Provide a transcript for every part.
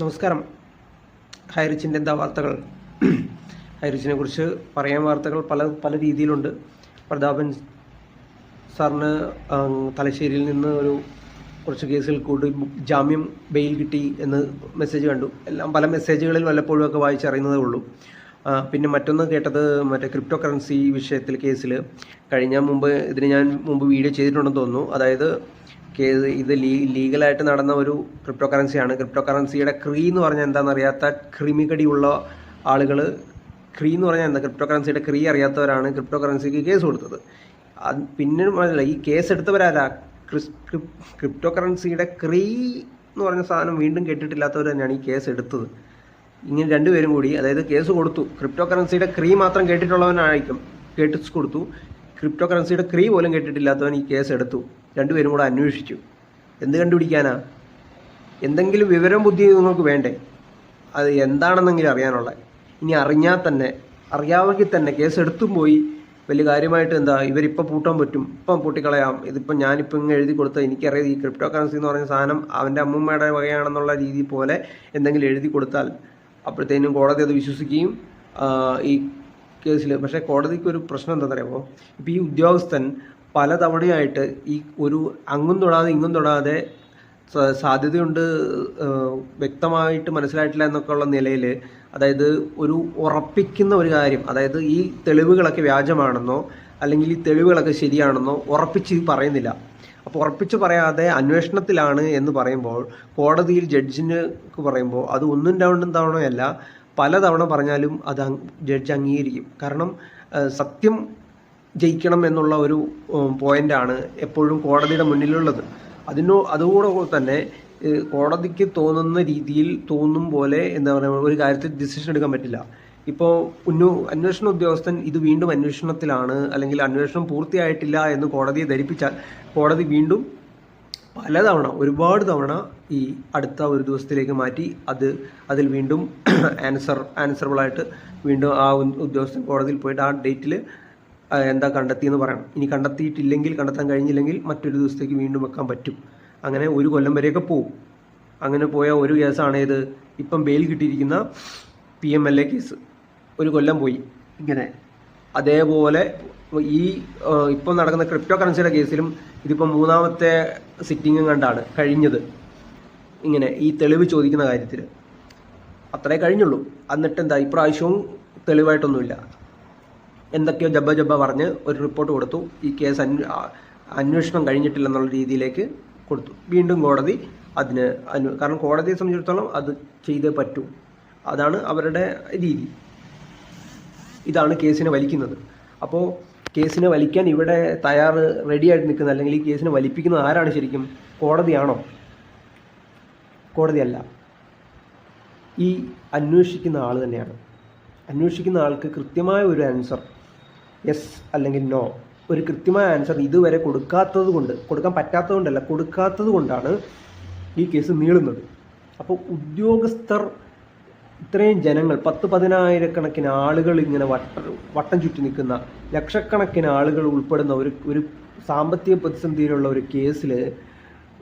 നമസ്കാരം. ഹൈറിച്ചിന്റെ എന്താ വാർത്തകൾ? ഹൈറിച്ചിനെ കുറിച്ച് പറയാൻ വാർത്തകൾ പല പല രീതിയിലുണ്ട്. പ്രതാപൻ സാറിന് തലശ്ശേരിയിൽ നിന്ന് ഒരു കുറച്ച് കേസുകൾ കൂടി ജാമ്യം ബെയിൽ കിട്ടി എന്ന് മെസ്സേജ് കണ്ടു. എല്ലാം പല മെസ്സേജുകളിൽ വല്ലപ്പോഴും ഒക്കെ വായിച്ചറിയുന്നതേ ഉള്ളൂ. പിന്നെ മറ്റൊന്ന് കേട്ടത് മറ്റേ ക്രിപ്റ്റോ കറൻസി വിഷയത്തിൽ കേസിൽ കഴിഞ്ഞ മുമ്പ് ഇതിന് ഞാൻ മുമ്പ് വീഡിയോ ചെയ്തിട്ടുണ്ടെന്ന് തോന്നുന്നു. അതായത് കേസ് ഇത് ലീ ലീഗലായിട്ട് നടന്ന ഒരു ക്രിപ്റ്റോ കറൻസിയാണ് ക്രിപ്റ്റോ കറൻസിയുടെ ക്രീ എന്ന് പറഞ്ഞാൽ എന്താണെന്ന് അറിയാത്ത ക്രിമികടിയുള്ള ആളുകൾ ക്രീ എന്ന് പറഞ്ഞാൽ എന്താ? ക്രിപ്റ്റോ കറൻസിയുടെ ക്രീ അറിയാത്തവരാണ് ക്രിപ്റ്റോ കറൻസിക്ക് കേസ് കൊടുത്തത്. അത് പിന്നെ മനസ്സിലായി ഈ കേസ് എടുത്തവരാരാ ക്രിപ്റ്റോ കറൻസിയുടെ ക്രീ എന്ന് പറഞ്ഞ സാധനം വീണ്ടും കേട്ടിട്ടില്ലാത്തവർ തന്നെയാണ് ഈ കേസ് എടുത്തത്. ഇങ്ങനെ രണ്ടുപേരും കൂടി അതായത് കേസ് കൊടുത്തു. ക്രിപ്റ്റോ കറൻസിയുടെ ക്രീ മാത്രം കേട്ടിട്ടുള്ളവനായിരിക്കും കേട്ടിച്ച് കൊടുത്തു. ക്രിപ്റ്റോ കറൻസിയുടെ ക്രീ പോലും കേട്ടിട്ടില്ലാത്തവൻ ഈ കേസ് എടുത്തു. രണ്ടുപേരും കൂടെ അന്വേഷിച്ചു. എന്ത് കണ്ടുപിടിക്കാനാ? എന്തെങ്കിലും വിവരം ബുദ്ധി നിങ്ങൾക്ക് വേണ്ടേ? അത് എന്താണെന്നെങ്കിലും അറിയാനുള്ള ഇനി അറിഞ്ഞാൽ തന്നെ അറിയാമെങ്കിൽ തന്നെ കേസ് എടുത്തും പോയി. വലിയ കാര്യമായിട്ട് എന്താ ഇവരിപ്പോൾ പൂട്ടാൻ പറ്റും. ഇപ്പം പൂട്ടിക്കളയാം. ഇതിപ്പം ഞാനിപ്പോൾ ഇങ്ങനെ എഴുതി കൊടുത്ത എനിക്കറിയാം. ഈ ക്രിപ്റ്റോ കറൻസി എന്ന് പറഞ്ഞ സാധനം അവന്റെ അമ്മൂമ്മയുടെ വകയാണെന്നുള്ള രീതി പോലെ എന്തെങ്കിലും എഴുതി കൊടുത്താൽ അപ്പോഴത്തേനും കോടതി അത് വിശ്വസിക്കുകയും ഈ കേസിൽ. പക്ഷേ കോടതിക്ക് ഒരു പ്രശ്നം എന്താണെന്ന് അറിയാമോ ഇപ്പോൾ ഈ ഉദ്യോഗസ്ഥൻ പലതവണയായിട്ട് ഈ ഒരു അങ്ങും തൊടാതെ ഇങ്ങും തൊടാതെ സാധ്യതയുണ്ട് വ്യക്തമായിട്ട് മനസ്സിലായിട്ടില്ല എന്നൊക്കെ ഉള്ള നിലയിൽ അതായത് ഒരു ഉറപ്പിക്കുന്ന ഒരു കാര്യം അതായത് ഈ തെളിവുകളൊക്കെ വ്യാജമാണെന്നോ അല്ലെങ്കിൽ ഈ തെളിവുകളൊക്കെ ശരിയാണെന്നോ ഉറപ്പിച്ച് പറയുന്നില്ല. അപ്പോൾ ഉറപ്പിച്ച് പറയാതെ അന്വേഷണത്തിലാണ് എന്ന് പറയുമ്പോൾ കോടതിയിൽ ജഡ്ജിന് പറയുമ്പോൾ അത് ഒന്നും രണ്ടും തവണയല്ല പലതവണ പറഞ്ഞാലും അത് ജഡ്ജ് അംഗീകരിക്കും. കാരണം സത്യം ജയിക്കണം എന്നുള്ള ഒരു പോയിന്റാണ് എപ്പോഴും കോടതിയുടെ മുന്നിലുള്ളത്. അതിനോ അതുകൂടെ തന്നെ കോടതിക്ക് തോന്നുന്ന രീതിയിൽ തോന്നും പോലെ എന്താ പറയുക ഒരു കാര്യത്തിൽ ഡിസിഷൻ എടുക്കാൻ പറ്റില്ല. ഇപ്പോൾ ഉന്നു അന്വേഷണ ഉദ്യോഗസ്ഥൻ ഇത് വീണ്ടും അന്വേഷണത്തിലാണ് അല്ലെങ്കിൽ അന്വേഷണം പൂർത്തിയായിട്ടില്ല എന്ന് കോടതിയെ ധരിപ്പിച്ചാൽ കോടതി വീണ്ടും പലതവണ ഒരുപാട് തവണ ഈ അടുത്ത ഒരു ദിവസത്തിലേക്ക് മാറ്റി അത് അതിൽ വീണ്ടും ആൻസർ ആൻസറബിളായിട്ട് വീണ്ടും ആ ഉദ്യോഗസ്ഥൻ കോടതിയിൽ പോയിട്ട് ആ ഡേറ്റിൽ എന്താ കണ്ടെത്തിയെന്ന് പറയണം. ഇനി കണ്ടെത്തിയിട്ടില്ലെങ്കിൽ കണ്ടെത്താൻ കഴിഞ്ഞില്ലെങ്കിൽ മറ്റൊരു ദിവസത്തേക്ക് വീണ്ടും വെക്കാൻ പറ്റും. അങ്ങനെ ഒരു കൊല്ലം വരെയൊക്കെ പോകും അങ്ങനെ പോയ ഒരു കേസാണ് ഇത് ഇപ്പം ബെയിൽ കിട്ടിയിരിക്കുന്ന P M L A case ഒരു കൊല്ലം പോയി. ഇങ്ങനെ. അതേപോലെ ഈ ഇപ്പം നടക്കുന്ന ക്രിപ്റ്റോ കറൻസിയുടെ കേസിലും ഇതിപ്പം മൂന്നാമത്തെ സിറ്റിങ്ങും കണ്ടാണ്. കഴിഞ്ഞത്. ഇങ്ങനെ ഈ തെളിവ് ചോദിക്കുന്ന കാര്യത്തിൽ അത്രേ കഴിഞ്ഞുള്ളൂ. എന്നിട്ട് എന്താ ഇപ്രാവശ്യവും തെളിവായിട്ടൊന്നുമില്ല. എന്തൊക്കെയോ ജബ്ബ ജബ്ബ പറഞ്ഞ് ഒരു റിപ്പോർട്ട് കൊടുത്തു. ഈ കേസ് അന്വ കഴിഞ്ഞിട്ടില്ല അന്വേഷണം കഴിഞ്ഞിട്ടില്ലെന്നുള്ള രീതിയിലേക്ക് കൊടുത്തു. വീണ്ടും കോടതി അതിന് അനു കാരണം കോടതിയെ സംബന്ധിച്ചിടത്തോളം അത് ചെയ്തേ പറ്റൂ. അതാണ് അവരുടെ രീതി. ഇതാണ് കേസിനെ വലിക്കുന്നത്. അപ്പോൾ കേസിനെ വലിക്കാൻ ഇവിടെ തയ്യാറ് റെഡിയായിട്ട് നിൽക്കുന്ന അല്ലെങ്കിൽ ഈ കേസിനെ വലിപ്പിക്കുന്നത് ആരാണ് ശരിക്കും? കോടതിയാണോ? കോടതിയല്ല. ഈ അന്വേഷിക്കുന്ന ആൾ തന്നെയാണ്. അന്വേഷിക്കുന്ന ആൾക്ക് കൃത്യമായ ഒരു ആൻസർ യെസ് അല്ലെങ്കിൽ നോ. ഒരു കൃത്യമായ ആൻസർ ഇതുവരെ കൊടുക്കാത്തത് കൊണ്ട് കൊടുക്കാൻ പറ്റാത്തത് കൊണ്ടല്ല കൊടുക്കാത്തത് കൊണ്ടാണ് ഈ കേസ് നീളുന്നത്. അപ്പോൾ ഉദ്യോഗസ്ഥർ ഇത്രയും ജനങ്ങൾ പത്ത് പതിനായിരക്കണക്കിന് ആളുകൾ ഇങ്ങനെ വട്ട വട്ടം ചുറ്റി നിൽക്കുന്ന ലക്ഷക്കണക്കിന് ആളുകൾ ഉൾപ്പെടുന്ന ഒരു ഒരു സാമ്പത്തിക പ്രതിസന്ധിയിലുള്ള ഒരു കേസിൽ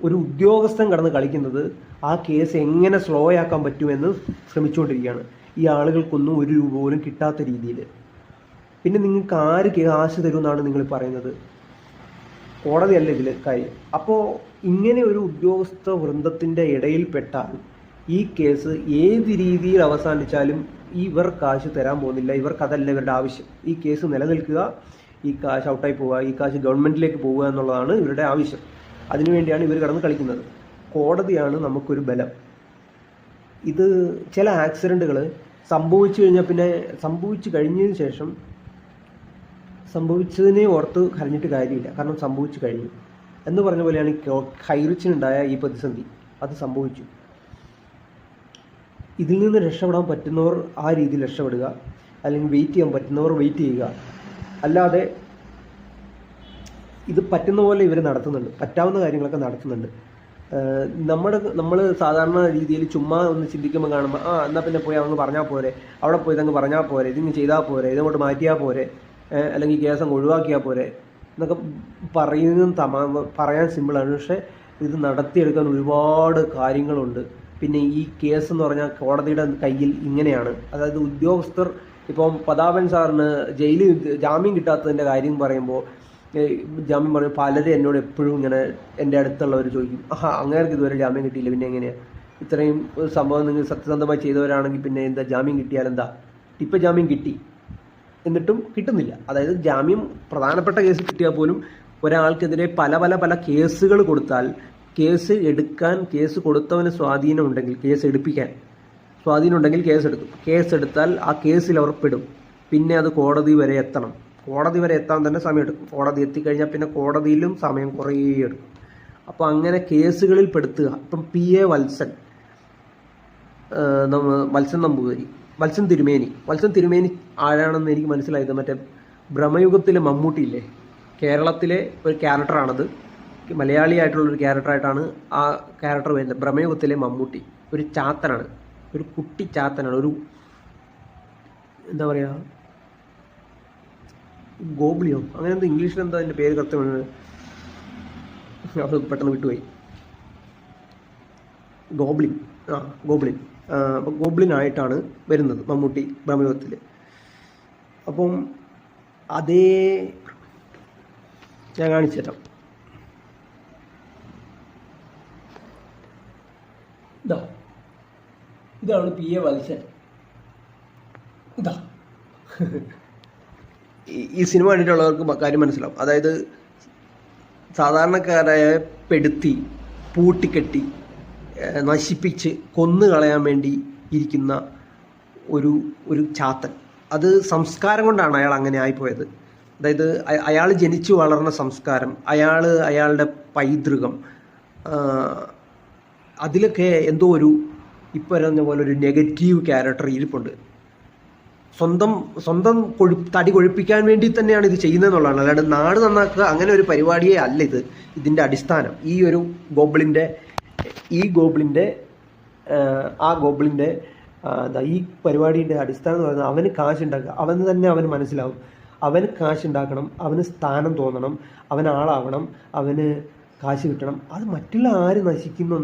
ഒരു ഉദ്യോഗസ്ഥൻ കടന്ന് കളിക്കുന്നത് ആ കേസ് എങ്ങനെ സ്ലോ ആക്കാൻ പറ്റുമെന്ന് ശ്രമിച്ചുകൊണ്ടിരിക്കുകയാണ്. ഈ ആളുകൾക്കൊന്നും ഒരു രൂപ പോലും കിട്ടാത്ത രീതിയിൽ പിന്നെ നിങ്ങൾക്ക് ആര് കാശ് തരുമെന്നാണ് നിങ്ങൾ പറയുന്നത്? കോടതിയല്ല ഇതിൽ കാര്യം അപ്പോൾ ഇങ്ങനെ ഒരു ഉദ്യോഗസ്ഥ വൃന്ദത്തിന്റെ ഇടയിൽപ്പെട്ടാൽ ഈ കേസ് ഏത് രീതിയിൽ അവസാനിച്ചാലും ഇവർ കാശ് തരാൻ പോകുന്നില്ല. ഇവർക്ക് അതല്ല ഇവരുടെ ആവശ്യം. ഈ കേസ് നിലനിൽക്കുക ഈ കാശ് ഔട്ടായി പോവുക ഈ കാശ് ഗവൺമെന്റിലേക്ക് പോവുക എന്നുള്ളതാണ് ഇവരുടെ ആവശ്യം. അതിനുവേണ്ടിയാണ് ഇവർ കടന്ന് കളിക്കുന്നത്. കോടതിയാണ് നമുക്കൊരു ബലം. ഇത് ചില ആക്സിഡന്റുകൾ സംഭവിച്ചു കഴിഞ്ഞാൽ പിന്നെ സംഭവിച്ചു കഴിഞ്ഞതിന് ശേഷം സംഭവിച്ചതിനെ ഓർത്ത് കരഞ്ഞിട്ട് കാര്യമില്ല. കാരണം സംഭവിച്ചു കഴിഞ്ഞു. എന്ന് പറഞ്ഞ പോലെയാണ് ഹൈറിച്ചിനുണ്ടായ ഈ പ്രതിസന്ധി. അത് സംഭവിച്ചു. ഇതിൽ നിന്ന് രക്ഷപ്പെടാൻ പറ്റുന്നവർ ആ രീതിയിൽ രക്ഷപ്പെടുക. അല്ലെങ്കിൽ വെയിറ്റ് ചെയ്യാൻ പറ്റുന്നവർ വെയിറ്റ് ചെയ്യുക. അല്ലാതെ ഇത് പറ്റുന്ന പോലെ ഇവർ നടത്തുന്നുണ്ട്. പറ്റാവുന്ന കാര്യങ്ങളൊക്കെ നടത്തുന്നുണ്ട്. നമ്മുടെ നമ്മൾ സാധാരണ രീതിയിൽ ചുമ്മാ ഒന്ന് ചിന്തിക്കുമ്പോൾ കാണുമ്പോൾ ആ എന്നാൽ പിന്നെ പോയി അങ്ങ് പറഞ്ഞാൽ പോരെ. അവിടെ പോയി ഇതങ്ങ് പറഞ്ഞാൽ പോരെ. ഇതിങ്ങ് ചെയ്താൽ പോരെ. ഇതങ്ങോട്ട് മാറ്റിയാൽ പോരെ. അല്ലെങ്കിൽ കേസ് അങ്ങ് ഒഴിവാക്കിയാൽ പോരെ എന്നൊക്കെ പറയുന്നതും തമാ പറയാൻ സിമ്പിളാണ് പക്ഷേ ഇത് നടത്തിയെടുക്കാൻ ഒരുപാട് കാര്യങ്ങളുണ്ട്. പിന്നെ ഈ കേസ് എന്ന് പറഞ്ഞാൽ കോടതിയുടെ കയ്യിൽ ഇങ്ങനെയാണ്. അതായത് ഉദ്യോഗസ്ഥർ ഇപ്പം പതാപൻ സാറിന് ജയിലിൽ ജാമ്യം കിട്ടാത്തതിന്റെ കാര്യം പറയുമ്പോൾ ജാമ്യം പറയും പലരും എന്നോട് എപ്പോഴും ഇങ്ങനെ എന്റെ അടുത്തുള്ളവർ ചോദിക്കും ആഹാ അങ്ങേർക്ക് ഇതുവരെ ജാമ്യം കിട്ടിയില്ല പിന്നെ എങ്ങനെയാണ് ഇത്രയും സംഭവം നിങ്ങൾ സത്യസന്ധമായി ചെയ്തവരാണെങ്കിൽ പിന്നെ എന്താ ജാമ്യം കിട്ടിയാൽ എന്താ ഇപ്പം ജാമ്യം കിട്ടി. എന്നിട്ടും കിട്ടുന്നില്ല. അതായത് ജാമ്യം പ്രധാനപ്പെട്ട കേസ് കിട്ടിയാൽ പോലും ഒരാൾക്കെതിരെ പല പല പല കേസുകൾ കൊടുത്താൽ കേസ് എടുക്കാൻ കേസ് കൊടുത്തവന് സ്വാധീനം ഉണ്ടെങ്കിൽ കേസ് എടുപ്പിക്കാൻ സ്വാധീനം ഉണ്ടെങ്കിൽ കേസ് എടുക്കും. കേസ് എടുത്താൽ ആ കേസിൽ അവർ പെടും. പിന്നെ അത് കോടതി വരെ എത്തണം. കോടതി വരെ എത്താൻ തന്നെ സമയം എടുക്കും. കോടതി എത്തിക്കഴിഞ്ഞാൽ പിന്നെ കോടതിയിലും സമയം കുറേ എടുക്കും. അപ്പോൾ അങ്ങനെ കേസുകളിൽ പെടുത്തുക. ഇപ്പം പി എ വത്സൻ വത്സൻ നമ്പൂതിരി വത്സൻ തിരുമേനി. വത്സൻ തിരുമേനി ആരാണെന്ന് എനിക്ക് മനസ്സിലായത്? മറ്റേ ഭ്രമയുഗത്തിലെ മമ്മൂട്ടിയില്ലേ കേരളത്തിലെ ഒരു ക്യാരക്ടറാണത്. മലയാളിയായിട്ടുള്ളൊരു ക്യാരക്ടറായിട്ടാണ് ആ ക്യാരക്ടർ വരുന്നത്. ഭ്രമയുഗത്തിലെ മമ്മൂട്ടി. ഒരു ചാത്തനാണ്. ഒരു കുട്ടി ചാത്തനാണ്. ഒരു എന്താ പറയുക ഗോബ്ലിയോ അങ്ങനെ എന്തോ ഇംഗ്ലീഷിൽ എന്താ അതിന്റെ പേര് കൃത്യമാണ് അത് പെട്ടെന്ന് വിട്ടുപോയി. ഗോബ്ലിൻ ആ ഗോബ്ലിൻ അപ്പോൾ ഗോബ്ലിൻ ആയിട്ടാണ് വരുന്നത് മമ്മൂട്ടി ഭ്രമയുഗത്തിൽ അപ്പം അതേ ഞാൻ കാണിച്ചു ഇതാ. ഇതാണ് പി എ വത്സൻ. ഇതാ. ഈ- സിനിമ കണ്ടിട്ടുള്ളവർക്ക് കാര്യം മനസ്സിലാവും. അതായത് സാധാരണക്കാരായ പെടുത്തി പൂട്ടിക്കെട്ടി നശിപ്പിച്ച് കൊന്നു കളയാൻ വേണ്ടി ഇരിക്കുന്ന ഒരു ഒരു ചാത്തൻ. അത് സംസ്കാരം കൊണ്ടാണ് അയാൾ അങ്ങനെ ആയിപ്പോയത്. അതായത് അയാൾ ജനിച്ചു വളർന്ന സംസ്കാരം അയാൾ അയാളുടെ പൈതൃകം അതിലൊക്കെ എന്തോ ഒരു ഇപ്പോൾ പറഞ്ഞ പോലെ ഒരു നെഗറ്റീവ് ക്യാരക്ടർ ഇരിപ്പുണ്ട്. സ്വന്തം സ്വന്തം കൊഴു തടി കൊഴുപ്പിക്കാൻ വേണ്ടി തന്നെയാണ് ഇത് ചെയ്യുന്നതെന്നുള്ളതാണ്. അല്ലാണ്ട് നാട് നന്നാക്കുക അങ്ങനെ ഒരു പരിപാടിയേ അല്ല ഇത്. ഇതിന്റെ അടിസ്ഥാനം. ഈ ഒരു ഗോബിളിന്റെ ഈ ഗോബിളിന്റെ ആ ഗോബിളിന്റെ ഈ പരിപാടിയുടെ അടിസ്ഥാനം എന്ന് പറയുന്നത് അവന് കാശുണ്ടാക്കുക. അവന് തന്നെ അവന് മനസ്സിലാവും. അവന് കാശുണ്ടാക്കണം അവന് സ്ഥാനം തോന്നണം അവൻ ആളാവണം അവന് കാശ് കിട്ടണം. അത് മറ്റുള്ള ആര് നശിക്കുന്നോ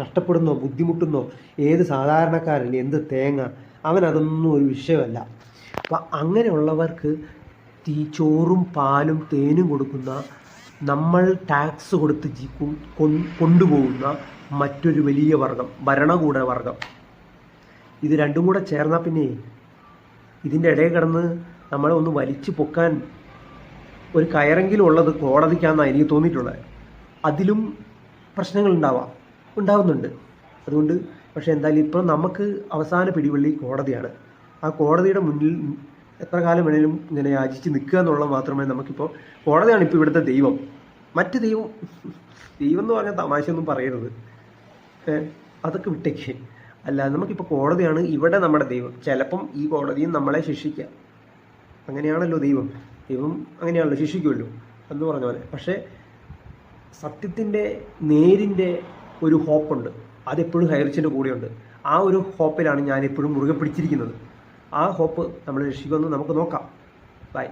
കഷ്ടപ്പെടുന്നോ ബുദ്ധിമുട്ടുന്നോ ഏത് സാധാരണക്കാരൻ എന്ത് തേങ്ങ അവൻ അതൊന്നും ഒരു വിഷയമല്ല. അപ്പം അങ്ങനെയുള്ളവർക്ക് തീ ചോറും പാലും തേനും കൊടുക്കുന്ന നമ്മൾ ടാക്സ് കൊടുത്ത് കൊണ്ടുപോകുന്ന മറ്റൊരു വലിയ വർഗം ഭരണകൂട വർഗം. ഇത് രണ്ടും കൂടെ ചേർന്നാൽ പിന്നെ ഇതിന്റെ ഇടയിൽ കിടന്ന് നമ്മളെ ഒന്ന് വലിച്ചു പൊക്കാൻ ഒരു കയറെങ്കിലും ഉള്ളത് കോടതിക്കാന്നാണ് എനിക്ക് തോന്നിയിട്ടുള്ളത്. അതിലും പ്രശ്നങ്ങൾ ഉണ്ടാവാം ഉണ്ടാവുന്നുണ്ട്. അതുകൊണ്ട് പക്ഷേ എന്തായാലും ഇപ്പോൾ നമുക്ക് അവസാന പിടിവള്ളി കോടതിയാണ്. ആ കോടതിയുടെ മുന്നിൽ എത്ര കാലം വേണേലും ഇങ്ങനെ യാചിച്ച് നിൽക്കുക എന്നുള്ളത് മാത്രമേ നമുക്കിപ്പോൾ കോടതിയാണ് ഇപ്പോൾ ഇവിടുത്തെ ദൈവം. മറ്റ് ദൈവം ദൈവം എന്ന് പറഞ്ഞാൽ തമാശയൊന്നും പറയരുത്. അതൊക്കെ വിട്ടേക്ക്. അല്ല നമുക്കിപ്പോൾ കോടതിയാണ് ഇവിടെ നമ്മുടെ ദൈവം. ചിലപ്പം ഈ കോടതിയും നമ്മളെ ശിക്ഷിക്കാം അങ്ങനെയാണല്ലോ ദൈവം. ദൈവം അങ്ങനെയാണല്ലോ ശിക്ഷിക്കുമല്ലോ എന്ന് പറഞ്ഞ പോലെ. പക്ഷേ സത്യത്തിന്റെ നേരിന്റെ ഒരു ഹോപ്പുണ്ട്. അതെപ്പോഴും ഹൈറിച്ചിന്റെ കൂടെയുണ്ട്. ആ ഒരു ഹോപ്പിലാണ് ഞാൻ എപ്പോഴും മുറുകെ പിടിച്ചിരിക്കുന്നത്. ആ ഹോപ്പ് നമ്മൾ രക്ഷിക്കുമെന്ന് നമുക്ക് നോക്കാം. ബൈ